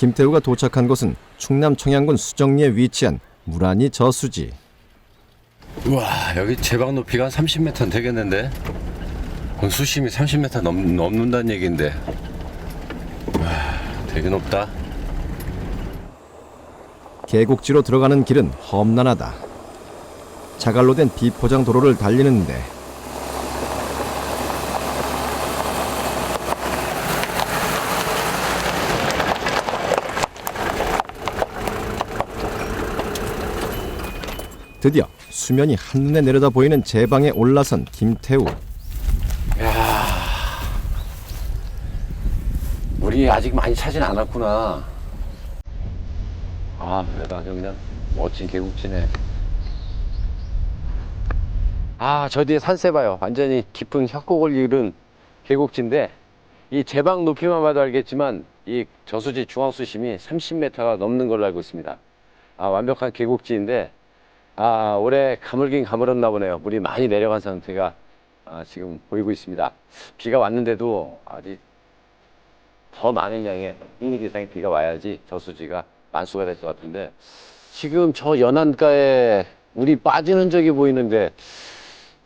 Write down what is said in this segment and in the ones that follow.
김태우가 도착한 곳은 충남 청양군 수정리에 위치한 무란이 저수지. 우와 여기 제방 높이가 한 30m 되겠는데 수심이 30m 넘, 넘는다는 얘기인데 와 되게 높다 계곡지로 들어가는 길은 험난하다. 자갈로 된 비포장 도로를 달리는데 드디어 수면이 한눈에 내려다 보이는 제 방에 올라선 김태우. 물이 아직 많이 차진 않았구나. 아 아주 그냥 멋진 계곡지네. 아 저 뒤에 산세 봐요. 완전히 깊은 협곡을 이룬 계곡지인데 이 제방 높이만 봐도 알겠지만 이 저수지 중앙수심이 30m가 넘는 걸로 알고 있습니다. 아 완벽한 계곡지인데 아 올해 가물긴 가물었나 보네요. 물이 많이 내려간 상태가 아, 지금 보이고 있습니다. 비가 왔는데도 아직 더 많은 양의 1mm 이상의 비가 와야지 저수지가 만수가 될 것 같은데 지금 저 연안가에 물이 빠지는 적이 보이는데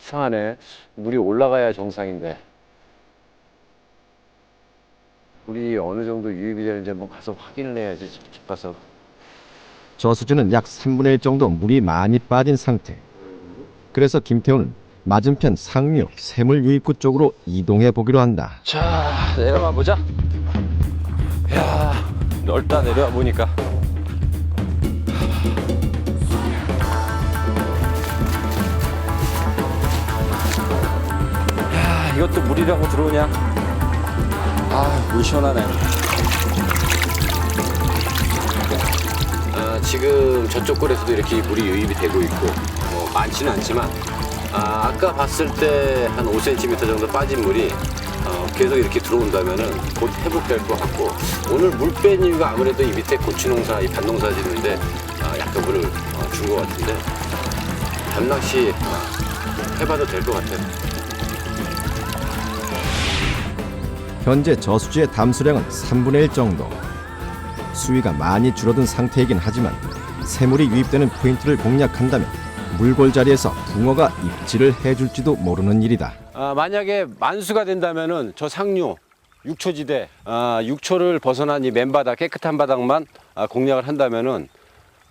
이상하네 물이 올라가야 정상인데 물이 어느 정도 유입이 되는지 한번 가서 확인을 해야지. 직접 가서 저수지는 약 3분의 1 정도 물이 많이 빠진 상태. 그래서 김태우는 맞은편 상류 새물 유입구 쪽으로 이동해 보기로 한다. 자 내려가 보자 야 넓다 내려와 보니까 야 이것도 물이라고 들어오냐 아 물 시원하네 지금 저쪽 골에서도 이렇게 물이 유입이 되고 있고 뭐 많지는 않지만 아, 아까 봤을 때 한 5cm 정도 빠진 물이 어, 계속 이렇게 들어온다면은 곧 회복될 것 같고 오늘 물 뺀 이유가 아무래도 이 밑에 고추 농사, 이 밭농사 짓는데 아, 약간 물을 어, 준것 같은데 밤낚시 어, 해봐도 될 것 같아요. 현재 저수지의 담수량은 3분의 1 정도. 수위가 많이 줄어든 상태이긴 하지만 새물이 유입되는 포인트를 공략한다면 물골 자리에서 붕어가 입질을 해줄지도 모르는 일이다. 아, 만약에 만수가 된다면은 저 상류 6초지대 아, 6초를 벗어난 이 맨바닥 깨끗한 바닥만 아, 공략을 한다면은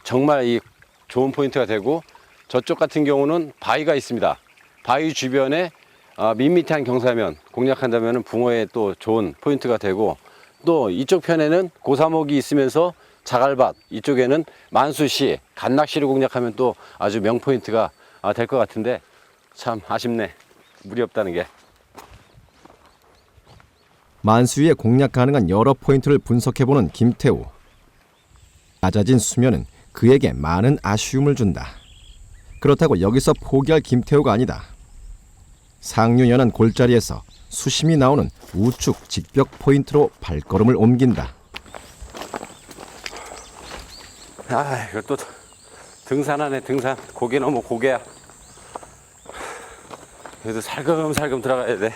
정말 이 좋은 포인트가 되고 저쪽 같은 경우는 바위가 있습니다. 바위 주변에 아, 밋밋한 경사면 공략한다면은 붕어에 또 좋은 포인트가 되고 또 이쪽 편에는 고사목이 있으면서 자갈밭 이쪽에는 만수시 간낚시를 공략하면 또 아주 명 포인트가 아, 될것 같은데 참 아쉽네 물이 없다는 게 만수위에 공략 가능한 여러 포인트를 분석해보는 김태우. 낮아진 수면은 그에게 많은 아쉬움을 준다. 그렇다고 여기서 포기할 김태우가 아니다. 상류 연안 골자리에서 수심이 나오는 우측 직벽 포인트로 발걸음을 옮긴다. 아또 등산하네 등산. 고개 너무 고개야. 그래도 살금살금 들어가야 돼.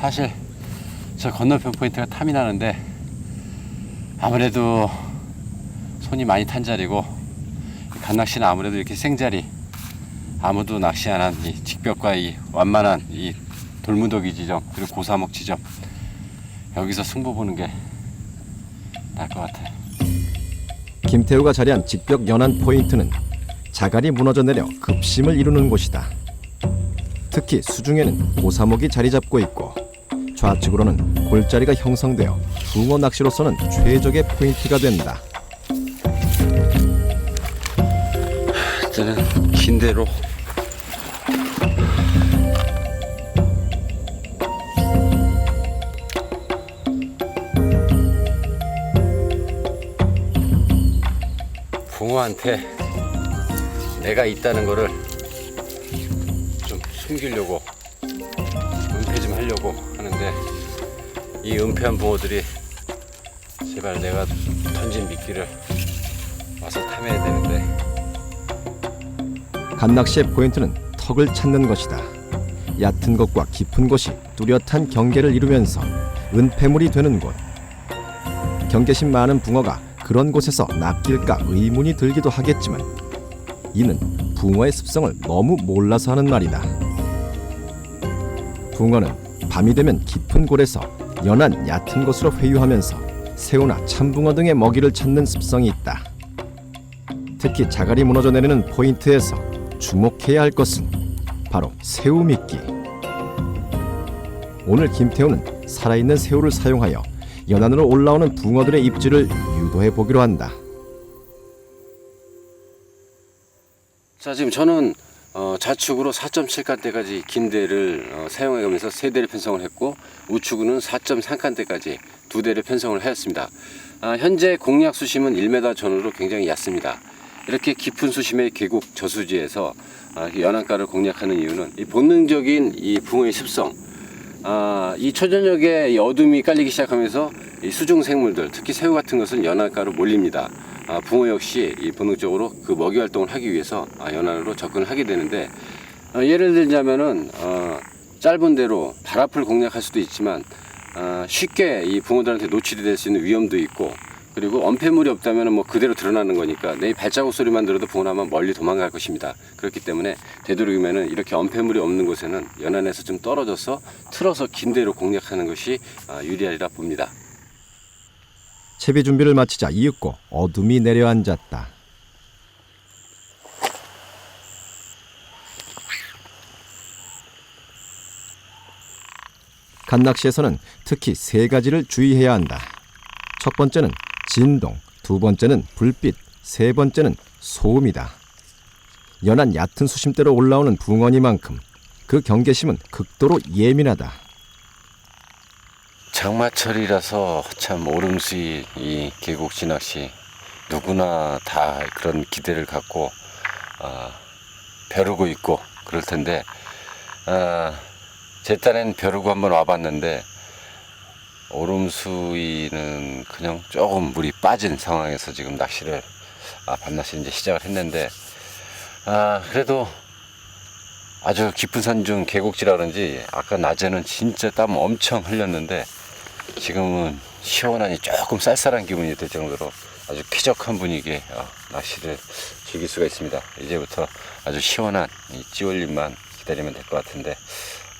사실 저 건너편 포인트가 탐이 나는데 아무래도 손이 많이 탄 자리고 간낚시는 아무래도 이렇게 생자리 아무도 낚시 안 한 이 직벽과 이 완만한 이 돌무더기 지점 그리고 고사목 지점 여기서 승부 보는 게 나을 것 같아. 김태우가 자리한 직벽 연안 포인트는 자갈이 무너져 내려 급심을 이루는 곳이다. 특히 수중에는 고사목이 자리 잡고 있고 좌측으로는 골자리가 형성되어 붕어 낚시로서는 최적의 포인트가 된다. 이제는 긴 대로. 붕어한테 내가 있다는 거를 좀 숨기려고 은폐 좀 하려고 하는데 이 은폐한 붕어들이 제발 내가 던진 미끼를 와서 탐해야 되는데 간낚시의 포인트는 턱을 찾는 것이다. 얕은 곳과 깊은 곳이 뚜렷한 경계를 이루면서 은폐물이 되는 곳. 경계심 많은 붕어가 그런 곳에서 낚일까 의문이 들기도 하겠지만 이는 붕어의 습성을 너무 몰라서 하는 말이다. 붕어는 밤이 되면 깊은 골에서 연한 얕은 곳으로 회유하면서 새우나 참붕어 등의 먹이를 찾는 습성이 있다. 특히 자갈이 무너져 내리는 포인트에서 주목해야 할 것은 바로 새우 미끼. 오늘 김태우는 살아있는 새우를 사용하여 연안으로 올라오는 붕어들의 입질을 유도해 보기로 한다. 자 지금 저는 어, 좌측으로 4.7칸대까지 긴 대를 어, 사용해가면서 세 대를 편성을 했고 우측으로는 4.3칸대까지 두 대를 편성을 하였습니다. 아, 현재 공략 수심은 1m 전후로 굉장히 얕습니다. 이렇게 깊은 수심의 계곡 저수지에서 아, 연안가를 공략하는 이유는 이 본능적인 이 붕어의 습성, 아, 이 초저녁에 이 어둠이 깔리기 시작하면서 이 수중 생물들, 특히 새우 같은 것은 연안가로 몰립니다. 아, 붕어 역시 이 본능적으로 그 먹이 활동을 하기 위해서 아, 연안으로 접근을 하게 되는데 어, 예를 들자면은 어, 짧은 대로 발 앞을 공략할 수도 있지만 어, 쉽게 이 붕어들한테 노출이 될 수 있는 위험도 있고 그리고 엄폐물이 없다면 뭐 그대로 드러나는 거니까 내 발자국 소리만 들어도 아마 멀리 도망갈 것입니다. 그렇기 때문에 되도록이면은 이렇게 엄폐물이 없는 곳에는 연안에서 좀 떨어져서 틀어서 긴 대로 공략하는 것이 아, 유리하리라 봅니다. 채비 준비를 마치자 이윽고 어둠이 내려앉았다. 간낚시에서는 특히 세 가지를 주의해야 한다. 첫 번째는 진동, 두 번째는 불빛, 세 번째는 소음이다. 연한 얕은 수심대로 올라오는 붕어니만큼 그 경계심은 극도로 예민하다. 장마철이라서 참 오름수이 이 계곡 진낚시 누구나 다 그런 기대를 갖고 아, 벼르고 있고 그럴 텐데 아, 제 딴엔 벼르고 한번 와봤는데 오름수위는 그냥 조금 물이 빠진 상황에서 지금 낚시를 아, 밤낚시 이제 시작을 했는데 아 그래도 아주 깊은 산 중 계곡지라 그런지 아까 낮에는 진짜 땀 엄청 흘렸는데 지금은 시원하니 조금 쌀쌀한 기분이 들 정도로 아주 쾌적한 분위기에 어, 낚시를 즐길 수가 있습니다. 이제부터 아주 시원한 이 찌올림만 기다리면 될 것 같은데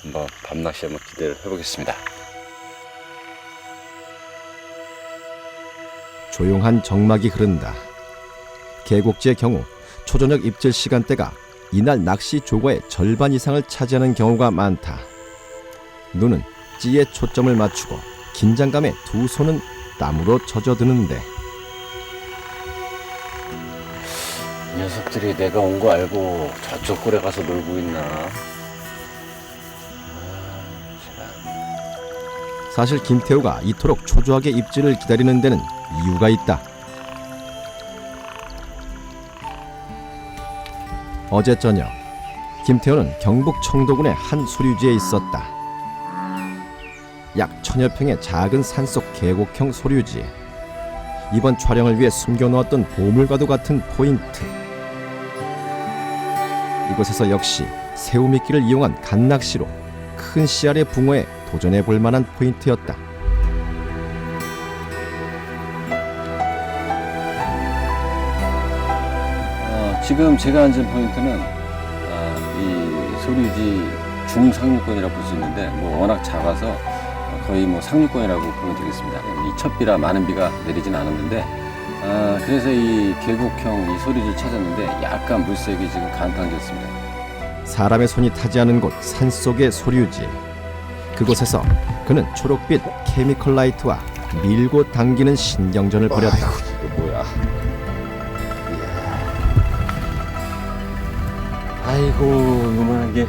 한번 밤낚시 한번 기대를 해보겠습니다. 조용한 정막이 흐른다. 계곡지의 경우 초저녁 입질 시간대가 이날 낚시 조과의 절반 이상을 차지하는 경우가 많다. 눈은 찌에 초점을 맞추고 긴장감에 두 손은 땀으로 젖어드는데 이 녀석들이 내가 온 거 알고 저쪽 굴에 가서 놀고 있나? 사실 김태우가 이토록 초조하게 입질을 기다리는 데는 이유가 있다. 어제 저녁 김태우는 경북 청도군의 한 소류지에 있었다. 약 천여 평의 작은 산속 계곡형 소류지. 이번 촬영을 위해 숨겨놓았던 보물과도 같은 포인트. 이곳에서 역시 새우미끼를 이용한 갓낚시로 큰 씨알의 붕어에 도전해 볼 만한 포인트였다. 지금 제가 앉은 포인트는 어, 이 소류지 중상류권이라고 볼 수 있는데 뭐 워낙 작아서 어, 거의 뭐 상류권이라고 보면 되겠습니다. 이 첫비라 많은 비가 내리진 않았는데 아, 그래서 이 계곡형 이 소류지를 찾았는데 약간 물색이 지금 간탕졌습니다. 사람의 손이 타지 않은 곳 산속의 소류지. 그곳에서 그는 초록빛 케미컬 라이트와 밀고 당기는 신경전을 벌였다. 이거 뭐야? 아이고 요만한 게그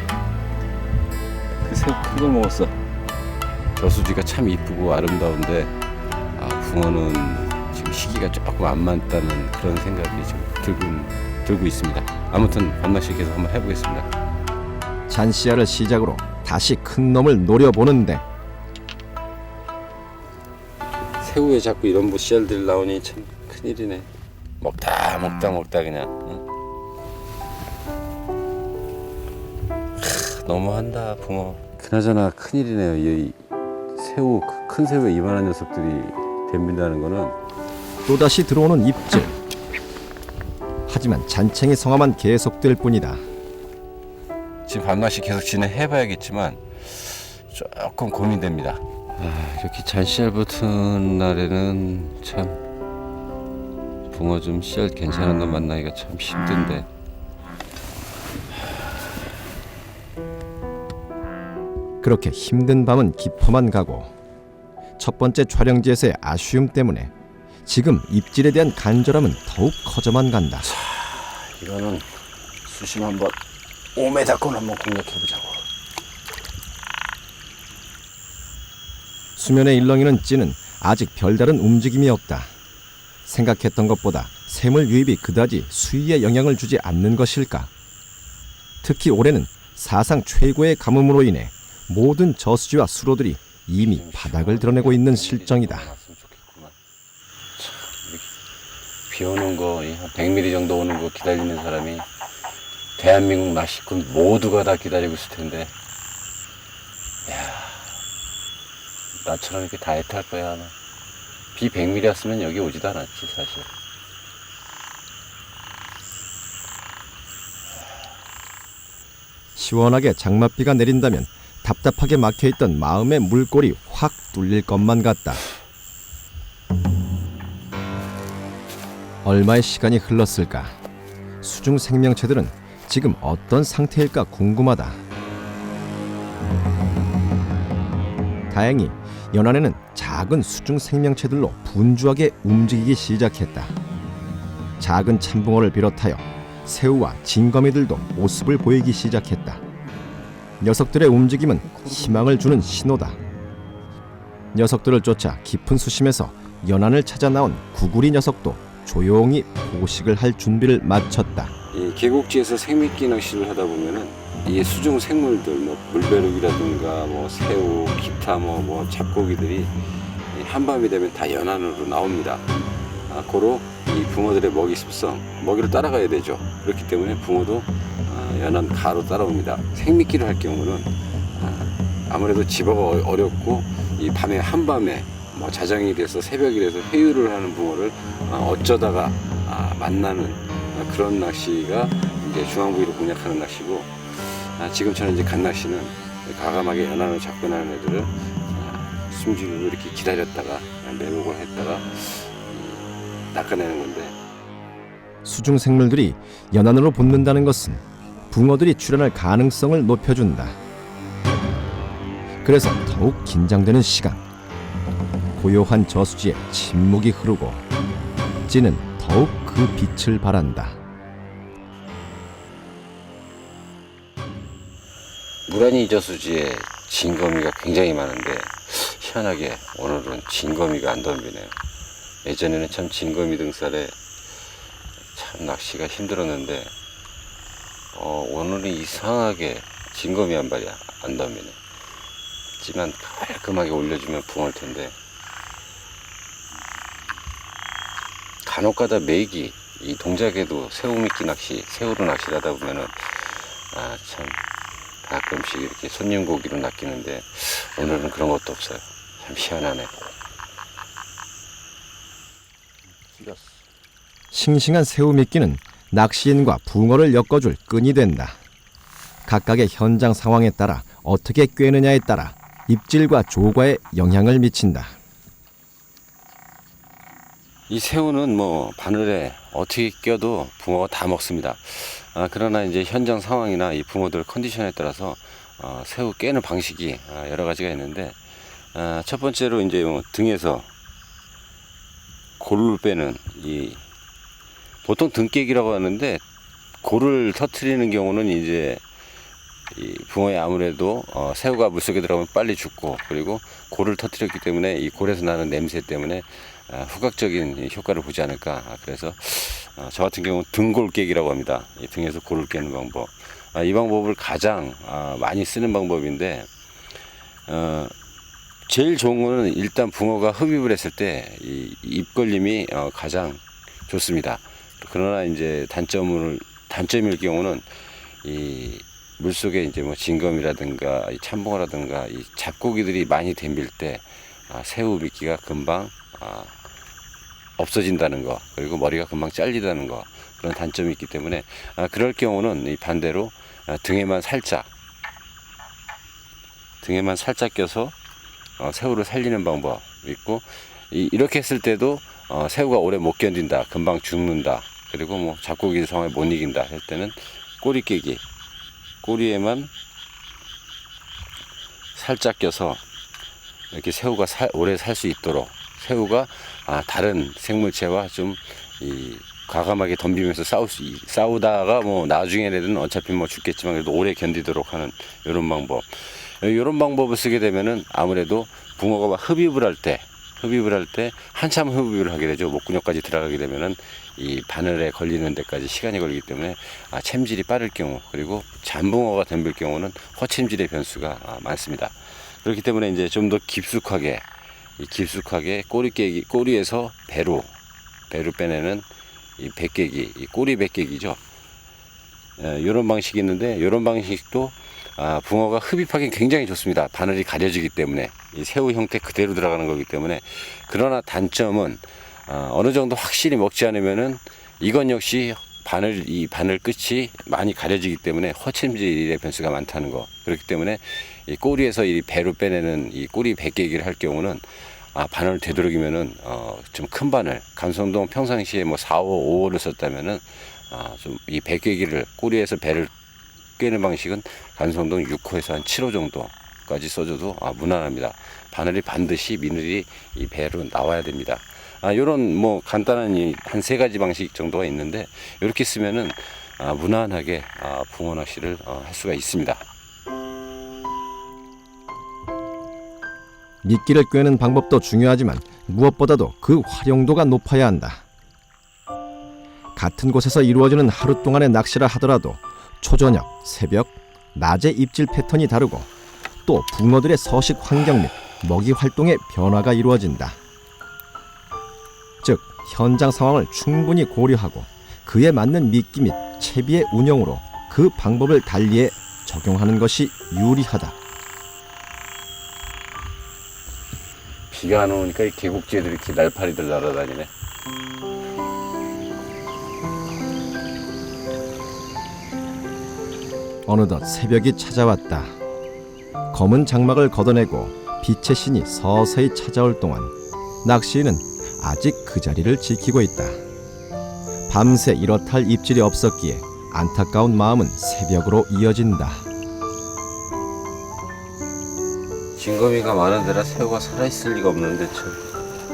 새우 큰걸 먹었어. 저수지가 참 이쁘고 아름다운데 아 붕어는 지금 시기가 조금 안 맞다는 그런 생각이 지금 들고 들고 있습니다. 아무튼 밤낚시 계속 한번 해보겠습니다. 잔씨알을 시작으로 다시 큰 놈을 노려보는데 새우에 자꾸 이런 뭐 씨알들 나오니 참 큰일이네. 먹다 먹다 먹다 그냥. 너무한다 붕어. 그나저나 큰일이네요. 이 새우 큰 새우에 이만한 녀석들이 댐빈다는 거는 또다시 들어오는 입질. 하지만 잔챙이 성화만 계속될 뿐이다. 지금 밤낚시 계속 진행해봐야겠지만 조금 고민됩니다. 아, 이렇게 잔씨알 붙은 날에는 참 붕어 좀 씨알 괜찮은 놈 만나기가 참 힘든데 그렇게 힘든 밤은 깊어만 가고 첫 번째 촬영지에서의 아쉬움 때문에 지금 입질에 대한 간절함은 더욱 커져만 간다. 이거는 수심 한번 5m권 한번 공략해보자고. 수면의 일렁이는 찌는 아직 별다른 움직임이 없다. 생각했던 것보다 샘물 유입이 그다지 수위에 영향을 주지 않는 것일까? 특히 올해는 사상 최고의 가뭄으로 인해 모든 저수지와 수로들이 이미 바닥을 드러내고 있는 실정이다. 비 오는 거, 한 100mm 정도 오는 거 기다리는 사람이 대한민국 낚시꾼 모두가 다 기다리고 있을 텐데, 야 나처럼 이렇게 다이어트 할 거야, 아마. 비 100mm 왔으면 여기 오지도 않았지, 사실. 시원하게 장맛비가 내린다면 답답하게 막혀있던 마음의 물골이 확 뚫릴 것만 같다. 얼마의 시간이 흘렀을까? 수중 생명체들은 지금 어떤 상태일까 궁금하다. 다행히 연안에는 작은 수중 생명체들로 분주하게 움직이기 시작했다. 작은 참붕어를 비롯하여 새우와 진거미들도 모습을 보이기 시작했다. 녀석들의 움직임은 희망을 주는 신호다. 녀석들을 쫓아 깊은 수심에서 연안을 찾아 나온 구구리 녀석도 조용히 포식을 할 준비를 마쳤다. 이 계곡지에서 생미끼 낚시를 하다 보면은 이 수중 생물들 뭐 물배룩이라든가 뭐 새우 기타 뭐, 뭐 잡고기들이 이 한밤이 되면 다 연안으로 나옵니다. 아, 고로 이 붕어들의 먹이 습성 먹이를 따라가야 되죠. 그렇기 때문에 붕어도 아, 연안 가로 따라옵니다. 생미끼를 할 경우는 아, 아무래도 집어가 어- 어렵고 이 밤에 한밤에 뭐 자정이 돼서 새벽이 돼서 회유를 하는 붕어를 아, 어쩌다가 아, 만나는 아, 그런 낚시가 이제 중앙부위로 공략하는 낚시고 아, 지금처럼 이제 간 낚시는 과감하게 연안을 나는 애들을 아, 숨지고 이렇게 기다렸다가 매복을 했다가 이, 낚아내는 건데 수중 생물들이 연안으로 붙는다는 것은 붕어들이 출현할 가능성을 높여준다. 그래서 더욱 긴장되는 시간. 고요한 저수지에 침묵이 흐르고 찌는 더욱 그 빛을 바란다. 무란히 저수지에 진거미가 굉장히 많은데 희한하게 오늘은 진거미가 안 덤비네요. 예전에는 참 진거미 등살에 참 낚시가 힘들었는데 어, 오늘은 이상하게 진거미 한 발이 안 덤비네. 하지만 깔끔하게 올려주면 붕어일 텐데 간혹가다 메기 이 동작에도 새우 미끼 낚시, 새우로 낚시를 하다 보면은 아 참 가끔씩 이렇게 손님 고기로 낚이는데 오늘은 그런 것도 없어요. 참 희한하네. 싱싱한 새우 미끼는 낚시인과 붕어를 엮어줄 끈이 된다. 각각의 현장 상황에 따라 어떻게 꿰느냐에 따라 입질과 조과에 영향을 미친다. 이 새우는 뭐 바늘에 어떻게 껴도 붕어가 다 먹습니다. 아, 그러나 이제 현장 상황이나 이 붕어들 컨디션에 따라서 어, 새우 깨는 방식이 아, 여러 가지가 있는데 아, 첫 번째로 이제 뭐 등에서 골을 빼는 이 보통 등깨기라고 하는데 골을 터트리는 경우는 이제 이 붕어에 아무래도 어, 새우가 물속에 들어가면 빨리 죽고 그리고 골을 터트렸기 때문에 이 골에서 나는 냄새 때문에 아, 후각적인 이 효과를 보지 않을까. 아, 그래서 어, 저 같은 경우는 등골 깨기라고 합니다. 이 등에서 골을 깨는 방법. 아, 이 방법을 가장 아, 많이 쓰는 방법인데 어, 제일 좋은 거는 일단 붕어가 흡입을 했을 때 이 입걸림이 어, 가장 좋습니다. 그러나 이제 단점을 단점일 경우는 이 물속에 이제 뭐 진검이라든가 이 참붕어라든가 이 잡고기들이 많이 덤빌 때 아, 새우 미끼가 금방 아, 없어진다는 거 그리고 머리가 금방 잘리다는 거 그런 단점이 있기 때문에 아, 그럴 경우는 이 반대로 아, 등에만 살짝 등에만 살짝 껴서 어, 새우를 살리는 방법 있고 이, 이렇게 했을 때도 어, 새우가 오래 못 견딘다 금방 죽는다 그리고 뭐 잡고기 상황에 못 이긴다 할 때는 꼬리 깨기. 꼬리에만 살짝 껴서 이렇게 새우가 살- 오래 살 수 있도록 새우가 아, 다른 생물체와 좀 이 과감하게 덤비면서 싸울 수 이- 싸우다가 뭐 나중에는 어차피 뭐 죽겠지만 그래도 오래 견디도록 하는 이런 방법. 이런 방법을 쓰게 되면은 아무래도 붕어가 막 흡입을 할때 흡입을 할 때 한참 흡입을 하게 되죠. 목구멍까지 들어가게 되면은 이 바늘에 걸리는 데까지 시간이 걸리기 때문에 아, 챔질이 빠를 경우 그리고 잠붕어가 덤빌 경우는 허챔질의 변수가 아, 많습니다. 그렇기 때문에 이제 좀 더 깊숙하게 이 깊숙하게 꼬리 깨기 꼬리에서 배로 배로 빼내는 이 백깨기 이 꼬리 백깨기죠. 이런 방식이 있는데 이런 방식도 아, 붕어가 흡입하기 굉장히 좋습니다. 바늘이 가려지기 때문에 이 새우 형태 그대로 들어가는 거기 때문에 그러나 단점은 아, 어느 정도 확실히 먹지 않으면은 이건 역시 바늘 이 바늘 끝이 많이 가려지기 때문에 허침질의 변수가 많다는 거 그렇기 때문에 이 꼬리에서 이 배로 빼내는 이 꼬리 백개기를 할 경우는 아, 바늘 되도록이면은 어, 좀 큰 바늘 감성동 평상시에 뭐 4호 5호를 썼다면은 아, 좀이 백개기를 꼬리에서 배를 꿰는 방식은 간성동 6호에서 한 7호 정도까지 써줘도 아, 무난합니다. 바늘이 반드시 미늘이 이 배로 나와야 됩니다. 아, 요런 뭐 간단한 한 세 가지 방식 정도가 있는데 이렇게 쓰면은 아, 무난하게 아, 붕어 낚시를 어, 할 수가 있습니다. 미끼를 꿰는 방법도 중요하지만 무엇보다도 그 활용도가 높아야 한다. 같은 곳에서 이루어지는 하루 동안의 낚시라 하더라도 초저녁, 새벽, 낮의 입질 패턴이 다르고 또 붕어들의 서식 환경 및 먹이 활동의 변화가 이루어진다. 즉 현장 상황을 충분히 고려하고 그에 맞는 미끼 및 채비의 운영으로 그 방법을 달리해 적용하는 것이 유리하다. 비가 안 오니까 이 계곡지에도 이렇게 날파리들 날아다니네. 어느덧 새벽이 찾아왔다. 검은 장막을 걷어내고 빛의 신이 서서히 찾아올 동안 낚시인은 아직 그 자리를 지키고 있다. 밤새 이렇할 입질이 없었기에 안타까운 마음은 새벽으로 이어진다. 진거미가 많은 데라 새우가 살아있을 리가 없는데 참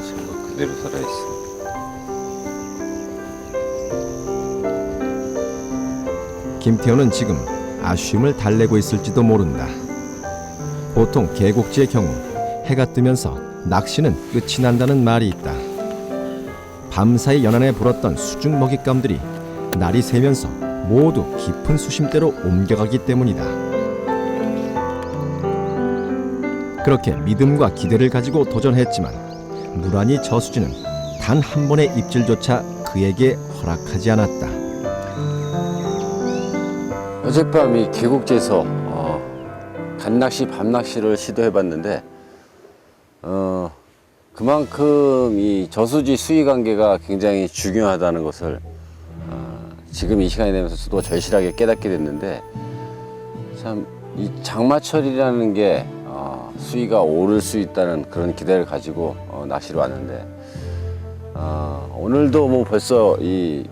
새우가 그대로 살아있어. 김태호는 지금 아쉬움을 달래고 있을지도 모른다. 보통 계곡지의 경우 해가 뜨면서 낚시는 끝이 난다는 말이 있다. 밤사이 연안에 불었던 수중 먹잇감들이 날이 새면서 모두 깊은 수심대로 옮겨가기 때문이다. 그렇게 믿음과 기대를 가지고 도전했지만 무란히 저수지는 단 한 번의 입질조차 그에게 허락하지 않았다. 어젯밤 이 계곡지에서 어, 갓낚시 밤낚시를 시도해봤는데 어, 그만큼 이 저수지 수위 관계가 굉장히 중요하다는 것을 어, 지금 이 시간이 되면서 또 절실하게 깨닫게 됐는데 참 이 장마철이라는 게 어, 수위가 오를 수 있다는 그런 기대를 가지고 어, 낚시를 왔는데 어, 오늘도 뭐 벌써 이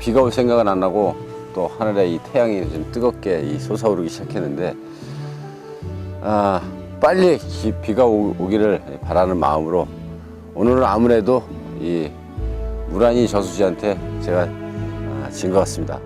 비가 올 생각은 안 나고 또 하늘에 이 태양이 좀 뜨겁게 이 솟아오르기 시작했는데 아 빨리 기- 비가 오, 오기를 바라는 마음으로 오늘은 아무래도 이 무란히 저수지한테 제가 아, 진것 같습니다.